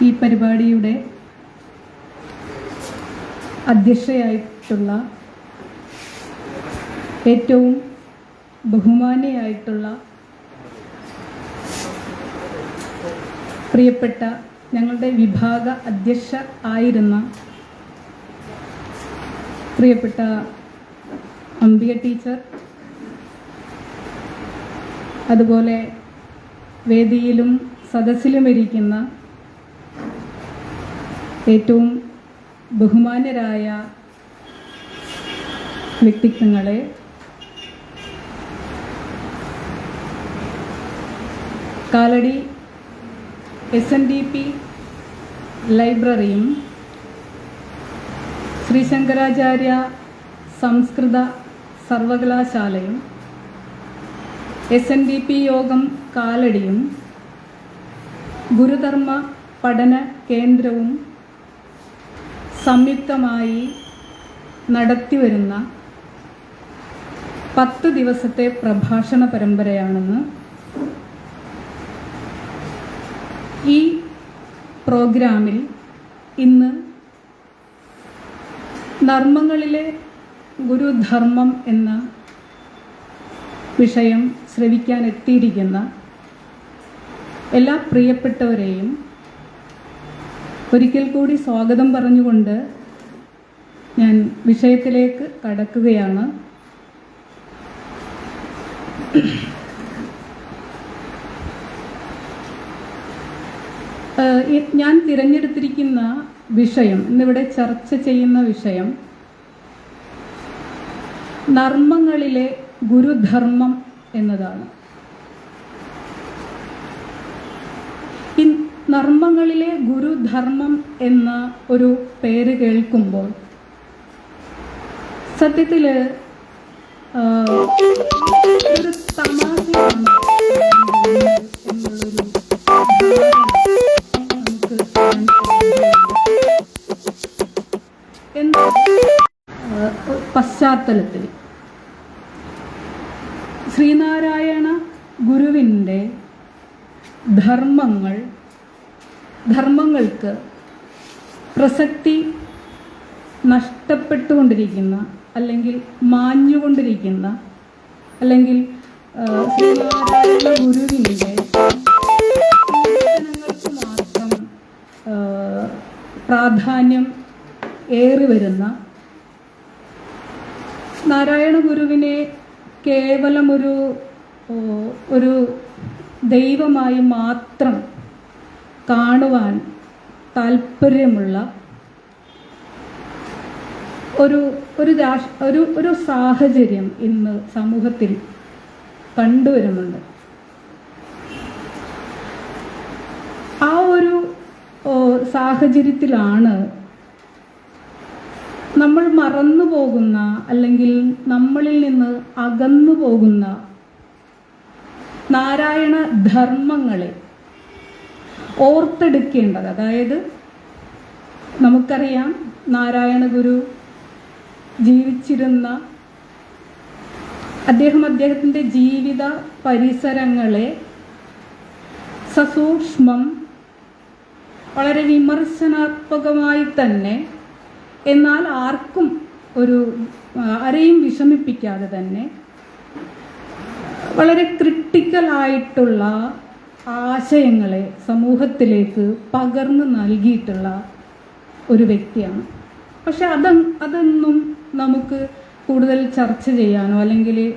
ഈ പരിപാടിയുടെ അധ്യക്ഷയായിട്ടുള്ള ഏറ്റവും ബഹുമാനിയായിട്ടുള്ള പ്രിയപ്പെട്ട ഞങ്ങളുടെ വിഭാഗ അധ്യക്ഷ ആയിരുന്ന പ്രിയപ്പെട്ട അംബിക ടീച്ചർ അതുപോലെ വേദിയിലും സദസ്സിലും ഇരിക്കുന്ന ഏറ്റവും ബഹുമാന്യരായ വ്യക്തിത്വങ്ങളെ Kalady S N D P ലൈബ്രറിയും Shri Shankaracharya സംസ്കൃത സർവകലാശാലയും എസ് എൻ ഡി പി യോഗം കാലടിയും ഗുരുധർമ്മ പഠന കേന്ദ്രവും സംയുക്തമായി നടത്തിവരുന്ന പത്ത് ദിവസത്തെ പ്രഭാഷണ പരമ്പരയാണെന്ന് ഈ പ്രോഗ്രാമിൽ ഇന്ന് നർമ്മങ്ങളിലെ ഗുരുധർമ്മം എന്ന വിഷയം ശ്രവിക്കാൻ എത്തിയിരിക്കുന്ന എല്ലാ പ്രിയപ്പെട്ടവരെയും ഒരിക്കൽ കൂടി സ്വാഗതം പറഞ്ഞുകൊണ്ട് ഞാൻ വിഷയത്തിലേക്ക് കടക്കുകയാണ്. ഞാൻ തിരഞ്ഞെടുത്തിരിക്കുന്ന വിഷയം ഇന്നിവിടെ ചർച്ച ചെയ്യുന്ന വിഷയം നർമ്മങ്ങളിലെ ഗുരുധർമ്മം എന്നതാണ്. നർമ്മങ്ങളിലെ ഗുരുധർമ്മം എന്ന ഒരു പേര് കേൾക്കുമ്പോൾ സത്യത്തിൽ ഒരു പശ്ചാത്തലത്തിൽ. ശ്രീനാരായണ ഗുരുവിന്റെ ധർമ്മങ്ങൾ ധർമ്മങ്ങൾക്ക് പ്രസക്തി നഷ്ടപ്പെട്ടുകൊണ്ടിരിക്കുന്ന അല്ലെങ്കിൽ മാഞ്ഞുകൊണ്ടിരിക്കുന്ന അല്ലെങ്കിൽ ഗുരുവിന്റെ മാത്രം പ്രാധാന്യം ഏറി വരുന്ന നാരായണ ഗുരുവിനെ കേവലം ഒരു ഒരു ദൈവമായി മാത്രം കാണുവാൻ താല്പര്യമുള്ള ഒരു ഒരു രാഷ് ഒരു ഒരു സാഹചര്യം ഇന്ന് സമൂഹത്തിൽ കണ്ടുവരുന്നുണ്ട്. ആ ഒരു സാഹചര്യത്തിലാണ് നമ്മൾ മറന്നു പോകുന്ന അല്ലെങ്കിൽ നമ്മളിൽ നിന്ന് അകന്നു പോകുന്ന നാരായണ ധർമ്മങ്ങളെ ഓർത്തെടുക്കേണ്ടത്. അതായത് നമുക്കറിയാം നാരായണ ഗുരു ജീവിച്ചിരുന്ന അദ്ദേഹം അദ്ദേഹത്തിന്റെ ജീവിത പരിസരങ്ങളെ സസൂക്ഷ്മം വളരെ വിമർശനാത്മകമായി തന്നെ എന്നാൽ ആർക്കും ഒരു ആരെയും വിഷമിപ്പിക്കാതെ തന്നെ വളരെ ക്രിട്ടിക്കലായിട്ടുള്ള ആശയങ്ങളെ സമൂഹത്തിലേക്ക് പകർന്നു നൽകിയിട്ടുള്ള ഒരു വ്യക്തിയാണ്. പക്ഷെ അത് അതൊന്നും നമുക്ക് കൂടുതൽ ചർച്ച ചെയ്യാനോ അല്ലെങ്കിൽ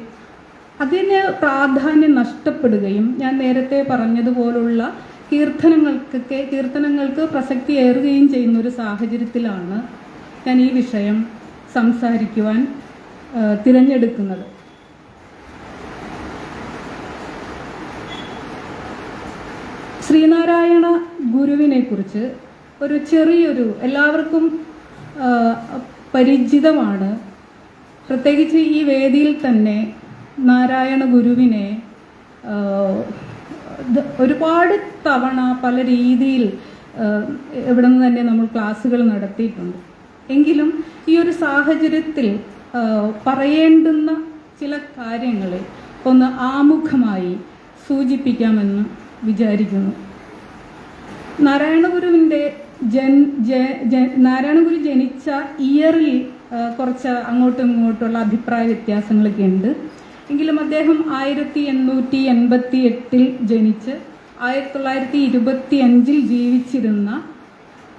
അതിന് പ്രാധാന്യം നഷ്ടപ്പെടുകയും ഞാൻ നേരത്തെ പറഞ്ഞതുപോലുള്ള കീർത്തനങ്ങൾക്കൊക്കെ കീർത്തനങ്ങൾക്ക് പ്രസക്തി ഏറുകയും ചെയ്യുന്ന ഒരു സാഹചര്യത്തിലാണ് ഞാൻ ഈ വിഷയം സംസാരിക്കുവാൻ തിരഞ്ഞെടുക്കുന്നത്. ശ്രീനാരായണ ഗുരുവിനെ കുറിച്ച് ഒരു ചെറിയൊരു എല്ലാവർക്കും പരിചിതമാണ്. പ്രത്യേകിച്ച് ഈ വേദിയിൽ തന്നെ നാരായണ ഗുരുവിനെ ഒരുപാട് തവണ പല രീതിയിൽ ഇവിടെ നിന്ന് തന്നെ നമ്മൾ ക്ലാസ്സുകൾ നടത്തിയിട്ടുണ്ട്. എങ്കിലും ഈ ഒരു സാഹചര്യത്തിൽ പറയേണ്ടുന്ന ചില കാര്യങ്ങളെ ഒന്ന് ആമുഖമായി സൂചിപ്പിക്കാമെന്ന് വിചാരിക്കുന്നു. നാരായണഗുരുവിന്റെ ജൻ നാരായണഗുരു ജനിച്ച ഇയറിൽ കുറച്ച് അങ്ങോട്ടും ഇങ്ങോട്ടുള്ള അഭിപ്രായ വ്യത്യാസങ്ങളൊക്കെ ഉണ്ട്. എങ്കിലും അദ്ദേഹം ആയിരത്തി എണ്ണൂറ്റി എൺപത്തി എട്ടിൽ ജനിച്ച് ആയിരത്തി തൊള്ളായിരത്തി ഇരുപത്തി അഞ്ചിൽ ജീവിച്ചിരുന്ന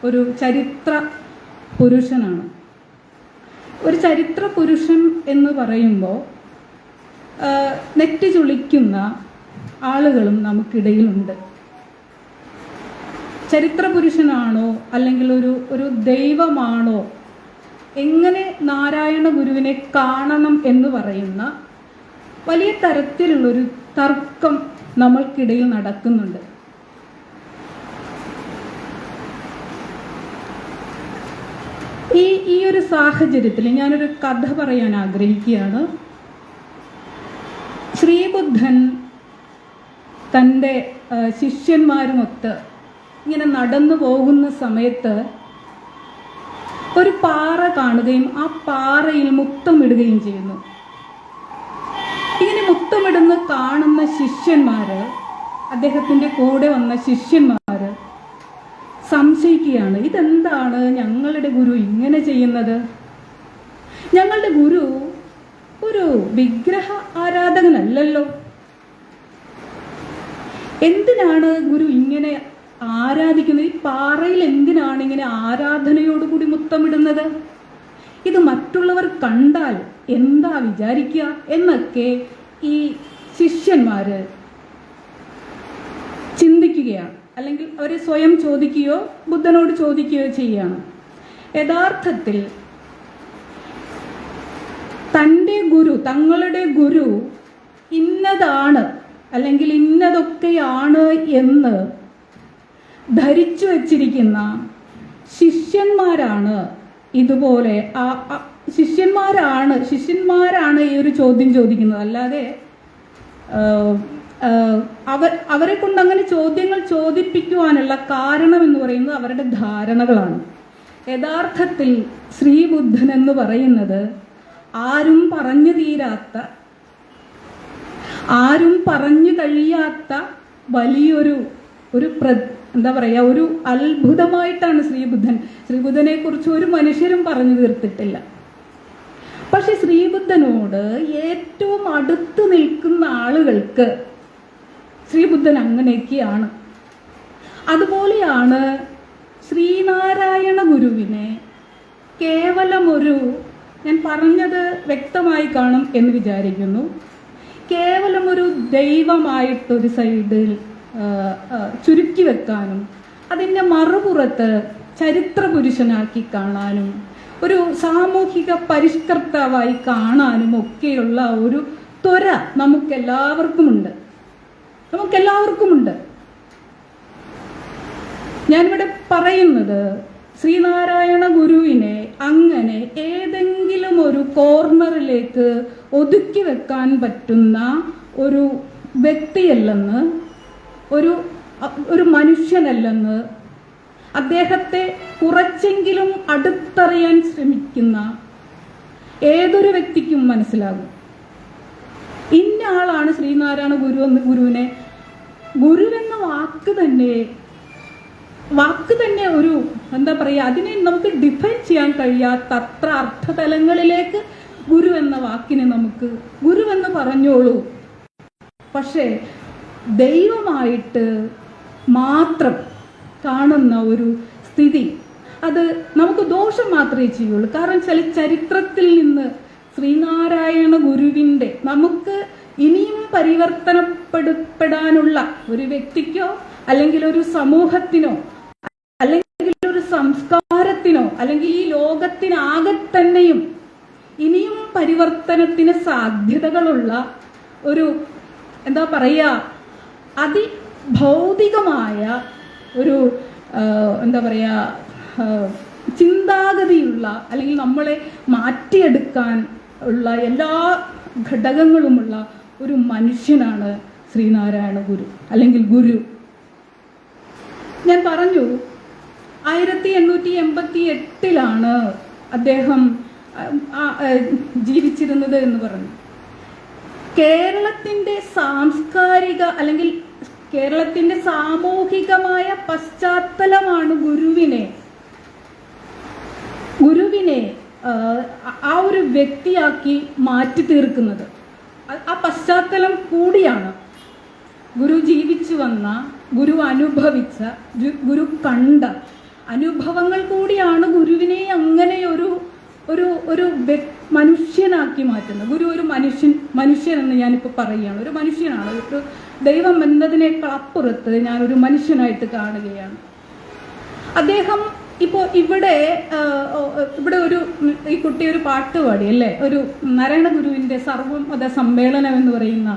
ഒരു ചരിത്ര പുരുഷനാണ്. ഒരു ചരിത്ര പുരുഷൻ എന്ന് പറയുമ്പോൾ നെറ്റി ചുളിക്കുന്ന ആളുകളും നമുക്കിടയിലുണ്ട്. ചരിത്ര പുരുഷനാണോ അല്ലെങ്കിൽ ഒരു ഒരു ദൈവമാണോ? എങ്ങനെ നാരായണ ഗുരുവിനെ കാണണം എന്ന് പറയുന്ന വലിയ തരത്തിലുള്ളൊരു തർക്കം നമ്മൾക്കിടയിൽ നടക്കുന്നുണ്ട്. ഈ ഈ ഒരു സാഹചര്യത്തിൽ ഞാനൊരു കഥ പറയാൻ ആഗ്രഹിക്കുകയാണ്. ശ്രീബുദ്ധൻ തന്റെ ശിഷ്യന്മാരുമൊത്ത് ഇങ്ങനെ നടന്നു പോകുന്ന സമയത്ത് ഒരു പാറ കാണുകയും ആ പാറയിൽ മുത്തമിടുകയും ചെയ്യുന്നു. ഇങ്ങനെ മുത്തമിടുന്ന കാണുന്ന ശിഷ്യന്മാര് അദ്ദേഹത്തിന്റെ കൂടെ വന്ന ശിഷ്യന്മാര് സംശയിക്കുകയാണ് ഇതെന്താണ് ഞങ്ങളുടെ ഗുരു ഇങ്ങനെ ചെയ്യുന്നത്? ഞങ്ങളുടെ ഗുരു ഒരു വിഗ്രഹ ആരാധകനല്ലല്ലോ. എന്തിനാണ് ഗുരു ഇങ്ങനെ ആരാധിക്കുന്നത്? ഈ പാറയിൽ എന്തിനാണ് ഇങ്ങനെ ആരാധനയോടുകൂടി മുത്തമിടുന്നത്? ഇത് മറ്റുള്ളവർ കണ്ടാൽ എന്താ വിചാരിക്കുക എന്നൊക്കെ ഈ ശിഷ്യന്മാര് ചിന്തിക്കുകയാണ്. അല്ലെങ്കിൽ അവരെ സ്വയം ചോദിക്കുകയോ ബുദ്ധനോട് ചോദിക്കുകയോ ചെയ്യുകയാണ്. യഥാർത്ഥത്തിൽ തന്റെ ഗുരു തങ്ങളുടെ ഗുരു ഇന്നതാണ് അല്ലെങ്കിൽ ഇന്നതൊക്കെയാണ് എന്ന് ധരിച്ചു വച്ചിരിക്കുന്ന ശിഷ്യന്മാരാണ് ഇതുപോലെ ആ ശിഷ്യന്മാരാണ് ശിഷ്യന്മാരാണ് ഈ ഒരു ചോദ്യം ചോദിക്കുന്നത്. അല്ലാതെ അവർ അവരെ കൊണ്ട് അങ്ങനെ ചോദ്യങ്ങൾ ചോദിപ്പിക്കുവാനുള്ള കാരണം എന്ന് പറയുന്നത് അവരുടെ ധാരണകളാണ്. യഥാർത്ഥത്തിൽ ശ്രീബുദ്ധൻ എന്ന് പറയുന്നത് ആരും പറഞ്ഞു തീരാത്ത ആരും പറഞ്ഞു കഴിയാത്ത വലിയൊരു ഒരു പ്ര എന്താ പറയുക ഒരു അത്ഭുതമായിട്ടാണ് ശ്രീബുദ്ധൻ. ശ്രീബുദ്ധനെ കുറിച്ച് ഒരു മനുഷ്യരും പറഞ്ഞു തീർത്തിട്ടില്ല. പക്ഷെ ശ്രീബുദ്ധനോട് ഏറ്റവും അടുത്ത് നിൽക്കുന്ന ആളുകൾക്ക് ശ്രീബുദ്ധൻ അങ്ങനെയൊക്കെയാണ്. അതുപോലെയാണ് ശ്രീനാരായണ ഗുരുവിനെ കേവലമൊരു ഞാൻ പറഞ്ഞത് വ്യക്തമായി കാണും എന്ന് വിചാരിക്കുന്നു. കേവലം ഒരു ദൈവമായിട്ടൊരു സൈഡിൽ ചുരുക്കി വെക്കാനും അതിന്റെ മറുപുറത്ത് ചരിത്ര പുരുഷനാക്കി കാണാനും ഒരു സാമൂഹിക പരിഷ്കർത്താവായി കാണാനും ഒക്കെയുള്ള ഒരു ത്വര നമുക്കെല്ലാവർക്കുമുണ്ട്. നമുക്കെല്ലാവർക്കുമുണ്ട്. ഞാനിവിടെ പറയുന്നത് ശ്രീനാരായണ ഗുരുവിനെ അങ്ങനെ ഏതെങ്കിലും ഒരു കോർണറിലേക്ക് ഒതുക്കി വെക്കാൻ പറ്റുന്ന ഒരു വ്യക്തിയല്ലെന്ന് ഒരു ഒരു മനുഷ്യനല്ലെന്ന് അദ്ദേഹത്തെ കുറച്ചെങ്കിലും അടുത്തറിയാൻ ശ്രമിക്കുന്ന ഏതൊരു വ്യക്തിക്കും മനസ്സിലാകും. ഇന്ന ആളാണ് ശ്രീനാരായണ ഗുരു എന്ന് ഗുരുവിനെ. ഗുരുവെന്ന വാക്ക് തന്നെ വാക്ക് തന്നെ ഒരു എന്താ പറയുക അതിനെ നമുക്ക് ഡിഫൈൻ ചെയ്യാൻ കഴിയാത്ത അത്ര അർത്ഥതലങ്ങളിലേക്ക് ഗുരു എന്ന വാക്കിനെ നമുക്ക് ഗുരു എന്ന് പറഞ്ഞോളൂ. പക്ഷേ ദൈവമായിട്ട് മാത്രം കാണുന്ന ഒരു സ്ഥിതി അത് നമുക്ക് ദോഷം മാത്രമേ ചെയ്യുള്ളൂ. കാരണം ചില ചരിത്രത്തിൽ നിന്ന് ശ്രീനാരായണ ഗുരുവിന്റെ നമുക്ക് ഇനിയും പരിവർത്തനപ്പെടുപ്പെടാനുള്ള ഒരു വ്യക്തിക്കോ അല്ലെങ്കിൽ ഒരു സമൂഹത്തിനോ അല്ലെങ്കിൽ ഒരു സംസ്കാരത്തിനോ അല്ലെങ്കിൽ ഈ ലോകത്തിനാകെ തന്നെയും ഇനിയും പരിവർത്തനത്തിന് സാധ്യതകളുള്ള ഒരു എന്താ പറയുക അതിഭൗതികമായ ഒരു എന്താ പറയുക ചിന്താഗതിയുള്ള അല്ലെങ്കിൽ നമ്മളെ മാറ്റിയെടുക്കാൻ ഉള്ള എല്ലാ ഘടകങ്ങളുമുള്ള ഒരു മനുഷ്യനാണ് ശ്രീനാരായണ ഗുരു അല്ലെങ്കിൽ ഗുരു. ഞാൻ പറഞ്ഞു ആയിരത്തി എണ്ണൂറ്റി എൺപത്തി എട്ടിലാണ് അദ്ദേഹം ജീവിച്ചിരുന്നത് എന്ന് പറഞ്ഞു. കേരളത്തിന്റെ സാംസ്കാരിക അല്ലെങ്കിൽ കേരളത്തിന്റെ സാമൂഹികമായ പശ്ചാത്തലമാണ് ഗുരുവിനെ. ഗുരുവിനെ ആ, ഒരു വ്യക്തിയാക്കി മാറ്റി തീർക്കുന്നത്. ആ പശ്ചാത്തലം കൂടിയാണ്. ഗുരു ജീവിച്ചു വന്ന ഗുരു അനുഭവിച്ച ഗുരു കണ്ട അനുഭവങ്ങൾ കൂടിയാണ് ഗുരുവിനെ അങ്ങനെ ഒരു ഒരു ഒരു മനുഷ്യനാക്കി മാറ്റുന്നത്. ഗുരു ഒരു മനുഷ്യൻ മനുഷ്യൻ എന്ന് ഞാനിപ്പോൾ പറയുകയാണ്. ഒരു മനുഷ്യനാണ്. ഒരു ദൈവം എന്നതിനേക്കാൾ അപ്പുറത്ത് ഒരു മനുഷ്യനായിട്ട് കാണുകയാണ്. അദ്ദേഹം ഇപ്പോൾ ഇവിടെ ഇവിടെ ഒരു ഈ കുട്ടി ഒരു പാട്ട് പാടി അല്ലേ? ഒരു നാരായണ ഗുരുവിന്റെ സർവമത സമ്മേളനം എന്ന് പറയുന്ന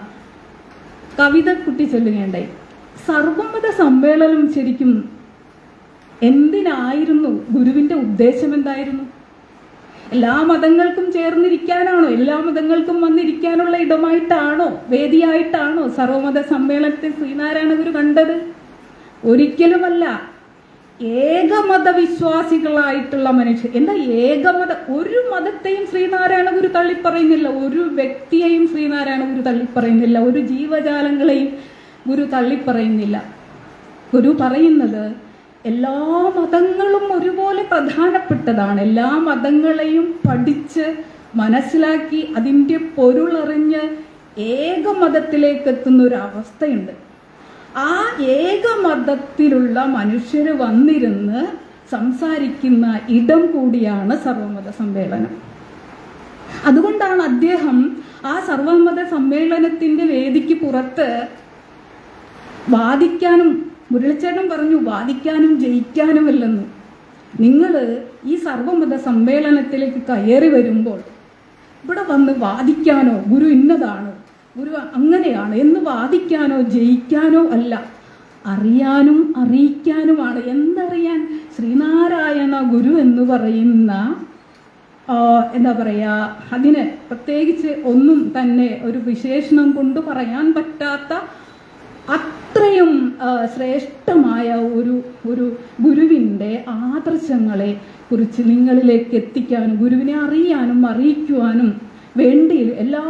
കവിത കുട്ടി ചൊല്ലുകയുണ്ടായി. സർവമത സമ്മേളനം ശരിക്കും എന്തിനായിരുന്നു? ഗുരുവിന്റെ ഉദ്ദേശം എന്തായിരുന്നു? എല്ലാ മതങ്ങൾക്കും ചേർന്നിരിക്കാനാണോ? എല്ലാ മതങ്ങൾക്കും വന്നിരിക്കാനുള്ള ഇടമായിട്ടാണോ? വേദിയായിട്ടാണോ സർവമത സമ്മേളനത്തെ ശ്രീനാരായണ ഗുരു കണ്ടത്? ഒരിക്കലുമല്ല. ഏകമത വിശ്വാസികളായിട്ടുള്ള മനുഷ്യർ എന്താ ഏകമത? ഒരു മതത്തെയും ശ്രീനാരായണ ഗുരു തള്ളിപ്പറയുന്നില്ല. ഒരു വ്യക്തിയെയും ശ്രീനാരായണ ഗുരു തള്ളിപ്പറയുന്നില്ല. ഒരു ജീവജാലങ്ങളെയും ഗുരു തള്ളിപ്പറയുന്നില്ല. ഗുരു പറയുന്നത് എല്ലാ മതങ്ങളും ഒരുപോലെ പ്രധാനപ്പെട്ടതാണ്. എല്ലാ മതങ്ങളെയും പഠിച്ച് മനസ്സിലാക്കി അതിന്റെ പൊരുളറിഞ്ഞ് ഏക മതത്തിലേക്ക് എത്തുന്ന ഒരു അവസ്ഥയുണ്ട്. ആ ഏകമതത്തിലുള്ള മനുഷ്യർ വന്നിരുന്ന് സംസാരിക്കുന്ന ഇടം കൂടിയാണ് സർവമത സമ്മേളനം. അതുകൊണ്ടാണ് അദ്ദേഹം ആ സർവമത സമ്മേളനത്തിന്റെ വേദിക്ക് പുറത്ത് വാദിക്കാനും മുരളിച്ചേട്ടൻ പറഞ്ഞു വാദിക്കാനും ജയിക്കാനുമല്ലെന്ന്. നിങ്ങൾ ഈ സർവമത സമ്മേളനത്തിലേക്ക് കയറി വരുമ്പോൾ ഇവിടെ വന്ന് വാദിക്കാനോ ഗുരു ഇന്നതാണ് ഗുരു അങ്ങനെയാണ് എന്ന് വാദിക്കാനോ ജയിക്കാനോ അല്ല അറിയാനും അറിയിക്കാനുമാണ്. എന്തറിയാൻ? ശ്രീനാരായണ ഗുരു എന്ന് പറയുന്ന എന്താ പറയുക അതിന് പ്രത്യേകിച്ച് ഒന്നും തന്നെ ഒരു വിശേഷണം കൊണ്ട് പറയാൻ പറ്റാത്ത അത്രയും ശ്രേഷ്ഠമായ ഒരു ഒരു ഗുരുവിന്റെ ആദർശങ്ങളെ കുറിച്ച് നിങ്ങളിലേക്ക് എത്തിക്കാനും ഗുരുവിനെ അറിയാനും അറിയിക്കുവാനും വേണ്ടി എല്ലാ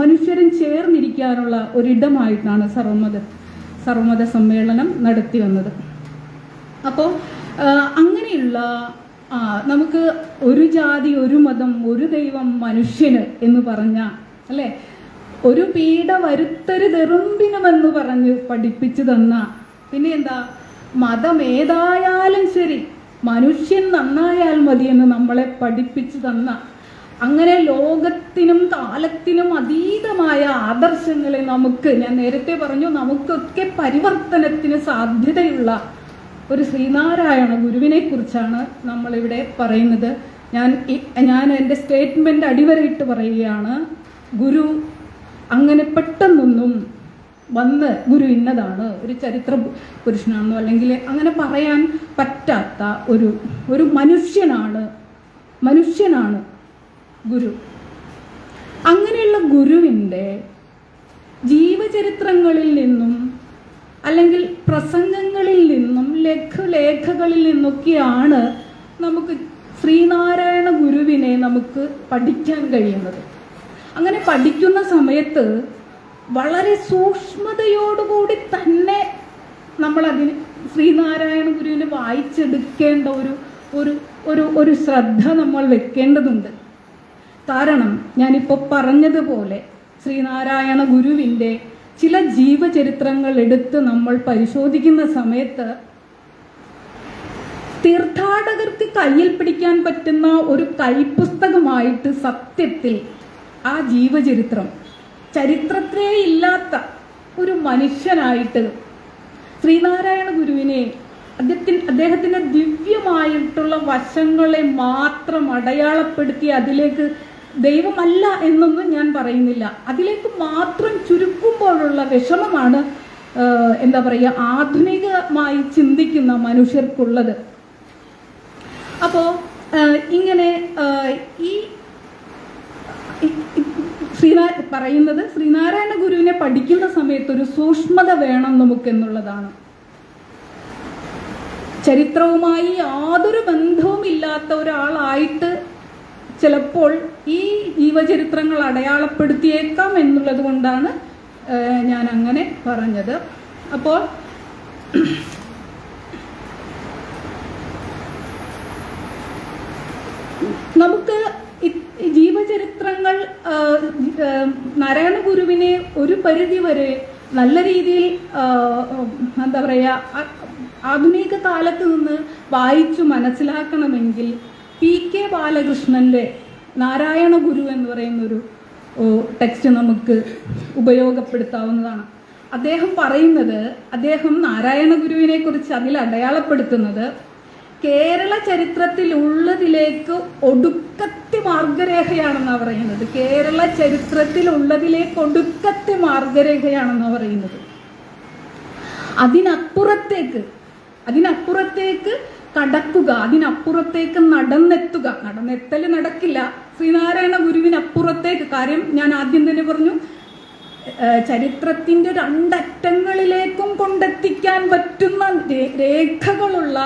മനുഷ്യരും ചേർന്നിരിക്കാനുള്ള ഒരിടമായിട്ടാണ് സർവമത സർവമത സമ്മേളനം നടത്തി വന്നത്. അപ്പോൾ അങ്ങനെയുള്ള നമുക്ക് ഒരു ജാതി ഒരു മതം ഒരു ദൈവം മനുഷ്യന് എന്ന് പറഞ്ഞ അല്ലേ? ഒരു പീഡ വരുത്തരുതെറുമ്പിനുമെന്ന് പറഞ്ഞ് പഠിപ്പിച്ചു തന്ന. പിന്നെ എന്താ മതം ഏതായാലും ശരി. മനുഷ്യൻ നന്നായാൽ മതി എന്ന് നമ്മളെ പഠിപ്പിച്ചു തന്ന. അങ്ങനെ ലോകത്തിനും കാലത്തിനും അതീതമായ ആദർശങ്ങളെ നമുക്ക് ഞാൻ നേരത്തെ പറഞ്ഞു നമുക്കൊക്കെ പരിവർത്തനത്തിന് സാധ്യതയുള്ള ഒരു ശ്രീനാരായണ ഗുരുവിനെ കുറിച്ചാണ് നമ്മളിവിടെ പറയുന്നത്. ഞാൻ ഞാൻ എന്റെ സ്റ്റേറ്റ്മെന്റ് അടിവരയിട്ട് പറയുകയാണ്. ഗുരു അങ്ങനെ പെട്ടെന്നൊന്നും വന്ന് ഗുരു ഇന്നതാണ്. ഒരു ചരിത്ര പുരുഷനാണെന്നോ അല്ലെങ്കിൽ അങ്ങനെ പറയാൻ പറ്റാത്ത ഒരു ഒരു മനുഷ്യനാണ് മനുഷ്യനാണ് ഗുരു. അങ്ങനെയുള്ള ഗുരുവിന്റെ ജീവചരിത്രങ്ങളിൽ നിന്നും അല്ലെങ്കിൽ പ്രസംഗങ്ങളിൽ നിന്നും ലഘുലേഖകളിൽ നിന്നൊക്കെയാണ് നമുക്ക് ശ്രീനാരായണ ഗുരുവിനെ നമുക്ക് പഠിക്കാൻ കഴിയുന്നത്. അങ്ങനെ പഠിക്കുന്ന സമയത്ത് വളരെ സൂക്ഷ്മതയോടുകൂടി തന്നെ നമ്മളതിന് ശ്രീനാരായണ ഗുരുവിനെ വായിച്ചെടുക്കേണ്ട ഒരു ഒരു ഒരു ഒരു ശ്രദ്ധ നമ്മൾ വെക്കേണ്ടതുണ്ട്. കാരണം ഞാനിപ്പോൾ പറഞ്ഞതുപോലെ ശ്രീനാരായണ ഗുരുവിന്റെ ചില ജീവചരിത്രങ്ങൾ എടുത്ത് നമ്മൾ പരിശോധിക്കുന്ന സമയത്ത് തീർത്ഥാടകർക്ക് കയ്യിൽ പിടിക്കാൻ പറ്റുന്ന ഒരു കൈപ്പുസ്തകമായിട്ട് സത്യത്തിൽ ആ ജീവചരിത്രം ചരിത്രത്തിലേ ഇല്ലാത്ത ഒരു മനുഷ്യനായിട്ട് ശ്രീനാരായണ ഗുരുവിനെ അദ്ദേഹത്തിന് അദ്ദേഹത്തിന്റെ ദിവ്യമായിട്ടുള്ള വശങ്ങളെ മാത്രം അടയാളപ്പെടുത്തി അതിലേക്ക് ദൈവമല്ല എന്നൊന്നും ഞാൻ പറയുന്നില്ല. അതിലേക്ക് മാത്രം ചുരുക്കുമ്പോഴുള്ള വിഷമമാണ് എന്താ പറയുക ആധുനികമായി ചിന്തിക്കുന്ന മനുഷ്യർക്കുള്ളത്. അപ്പോൾ ഇങ്ങനെ ഈ ശ്രീനാ പറയുന്നത് ശ്രീനാരായണ ഗുരുവിനെ പഠിക്കുന്ന സമയത്ത് ഒരു സൂക്ഷ്മത വേണം നമുക്ക് എന്നുള്ളതാണ് ചരിത്രവുമായി യാതൊരു ബന്ധവും ഇല്ലാത്ത ഒരാളായിട്ട് ചിലപ്പോൾ ഈ ജീവചരിത്രങ്ങൾ അടയാളപ്പെടുത്തിയേക്കാം എന്നുള്ളത് കൊണ്ടാണ് ഞാൻ അങ്ങനെ പറഞ്ഞത്. അപ്പോൾ നമുക്ക് ഇ- ഈ ജീവചരിത്രങ്ങൾ ആ, ആ, നാരായണ ഗുരുവിനെ ഒരു പരിധി വരെ നല്ല രീതിയിൽ എന്താ പറയുക ആധുനിക കാലത്ത് നിന്ന് വായിച്ചു മനസ്സിലാക്കണമെങ്കിൽ പി കെ ബാലകൃഷ്ണന്റെ നാരായണ ഗുരു എന്ന് പറയുന്നൊരു ടെക്സ്റ്റ് നമുക്ക് ഉപയോഗപ്പെടുത്താവുന്നതാണ്. അദ്ദേഹം പറയുന്നത് അദ്ദേഹം നാരായണ ഗുരുവിനെ കുറിച്ച് അതിൽ അടയാളപ്പെടുത്തുന്നത് കേരള ചരിത്രത്തിൽ ഉള്ളതിലേക്ക് ഒടുക്കത്തി മാർഗരേഖയാണെന്നാണ് പറയുന്നത്. കേരള ചരിത്രത്തിൽ ഉള്ളതിലേക്ക് ഒടുക്കത്തെ മാർഗരേഖയാണെന്നാണ് പറയുന്നത്. അതിനപ്പുറത്തേക്ക് അതിനപ്പുറത്തേക്ക് കടക്കുക അതിനപ്പുറത്തേക്ക് നടന്നെത്തുക. നടന്നെത്തൽ നടക്കില്ല. ശ്രീനാരായണ ഗുരുവിനപ്പുറത്തേക്ക്. കാര്യം ഞാൻ ആദ്യം തന്നെ പറഞ്ഞു ചരിത്രത്തിന്റെ രണ്ടറ്റങ്ങളിലേക്കും കൊണ്ടെത്തിക്കാൻ പറ്റുന്ന രേഖകളുള്ള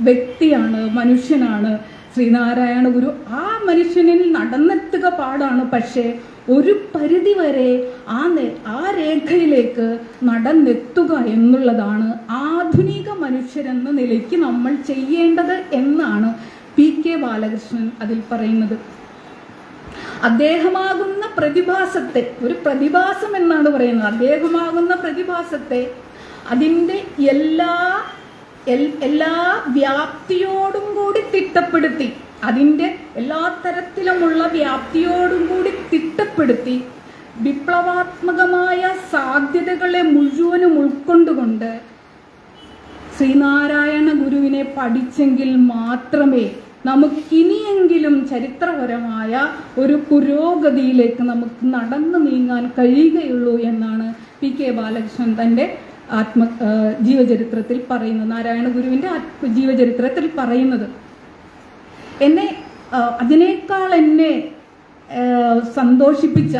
വ്യക്തിയാണ് മനുഷ്യനാണ്. ശ്രീനാരായണ ഗുരു ആ മനുഷ്യനിൽ നടന്നെത്തുക പാടാണ്. പക്ഷേ ഒരു പരിധി വരെ ആ ആ രേഖയിലേക്ക് നടന്നെത്തുക എന്നുള്ളതാണ് ആധുനിക മനുഷ്യരെന്ന നിലയ്ക്ക് നമ്മൾ ചെയ്യേണ്ടത് എന്നാണ് പി കെ ബാലകൃഷ്ണൻ അതിൽ പറയുന്നത്. അദ്ദേഹമാകുന്ന പ്രതിഭാസത്തെ ഒരു പ്രതിഭാസം എന്നാണ് പറയുന്നത്. അദ്ദേഹമാകുന്ന പ്രതിഭാസത്തെ അതിന്റെ എല്ലാ എല്ലാ വ്യാപ്തിയോടും കൂടി തിട്ടപ്പെടുത്തി അതിന്റെ എല്ലാ തരത്തിലുമുള്ള വ്യാപ്തിയോടും കൂടി തിട്ടപ്പെടുത്തി വിപ്ലവാത്മകമായ സാധ്യതകളെ മുഴുവനും ഉൾക്കൊണ്ടുകൊണ്ട് ശ്രീനാരായണ ഗുരുവിനെ പഠിച്ചെങ്കിൽ മാത്രമേ നമുക്കിനിയെങ്കിലും ചരിത്രപരമായ ഒരു പുരോഗതിയിലേക്ക് നമുക്ക് നടന്നു നീങ്ങാൻ കഴിയുകയുള്ളൂ എന്നാണ് പി കെ ബാലകൃഷ്ണൻ തന്റെ ആത്മ ജീവചരിത്രത്തിൽ പറയുന്നത് നാരായണ ഗുരുവിന്റെ ആത്മ ജീവചരിത്രത്തിൽ പറയുന്നത്. എന്നെ അതിനേക്കാൾ എന്നെ സന്തോഷിപ്പിച്ച